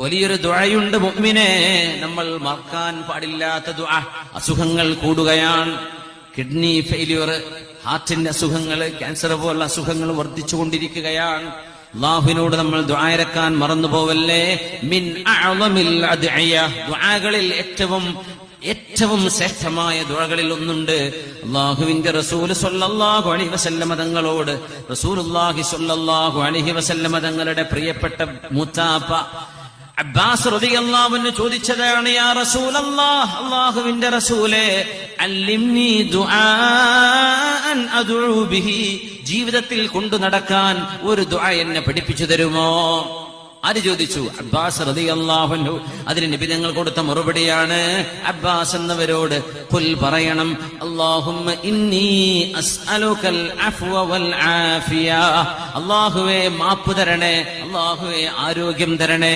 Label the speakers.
Speaker 1: വലിയൊരു ദുഴയുണ്ട് മുഗ്മിനെ നമ്മൾ മറക്കാൻ പാടില്ലാത്ത ദുഴ അസുഖങ്ങൾ കൂടുകയാണ്. കിഡ്നി ഫെയിലിയർ ഹാർട്ടിന്റെ അസുഖങ്ങൾ ക്യാൻസർ പോലുള്ള അസുഖങ്ങൾ വർദ്ധിച്ചുകൊണ്ടിരിക്കുകയാണ്. അള്ളാഹുവിനോട് നമ്മൾ ദ്വായരക്കാൻ മറന്നു പോവല്ലേ മിൻ ദുആകളിൽ ഏറ്റവും ഏറ്റവും ശ്രേഷ്ഠമായ ദുഴകളിൽ ഒന്നുണ്ട്. അള്ളാഹുവിന്റെ റസൂൽ സൊല്ലാഹു അലൈഹി വസല്ലമ തങ്ങളോട് റസൂലുള്ളാഹി സൊല്ലാഹു അലൈഹി വസല്ലമ തങ്ങളുടെ പ്രിയപ്പെട്ട മുത്താപ്പ അബ്ബാസ് റളിയല്ലാഹുവിന് ചോദിച്ചതാണ് യാ റസൂലല്ലാഹ് അല്ലാഹുവിന്റെ റസൂലേ അല്ലിംനി ദുആൻ അദ്ഉ ബിഹി ജീവിതത്തിൽ കൊണ്ടു നടക്കാൻ ഒരു ദുആ എന്നെ പഠിപ്പിച്ചു തരുമോ? ആര് ചോദിച്ചു? അബ്ബാസ് റളിയല്ലാഹു അതിന് നിബിധങ്ങൾ കൊടുത്ത മറുപടിയാണ് അബ്ബാസ് എന്നവരോട് പുൽ പറയണം അല്ലാഹുമ്മ ഇന്നി അസ്അലുകൽ അഫ്വ വൽ ആഫിയ അല്ലാഹുവേ മാപ്പ് തരണേ അല്ലാഹുവേ ആരോഗ്യം തരണേ.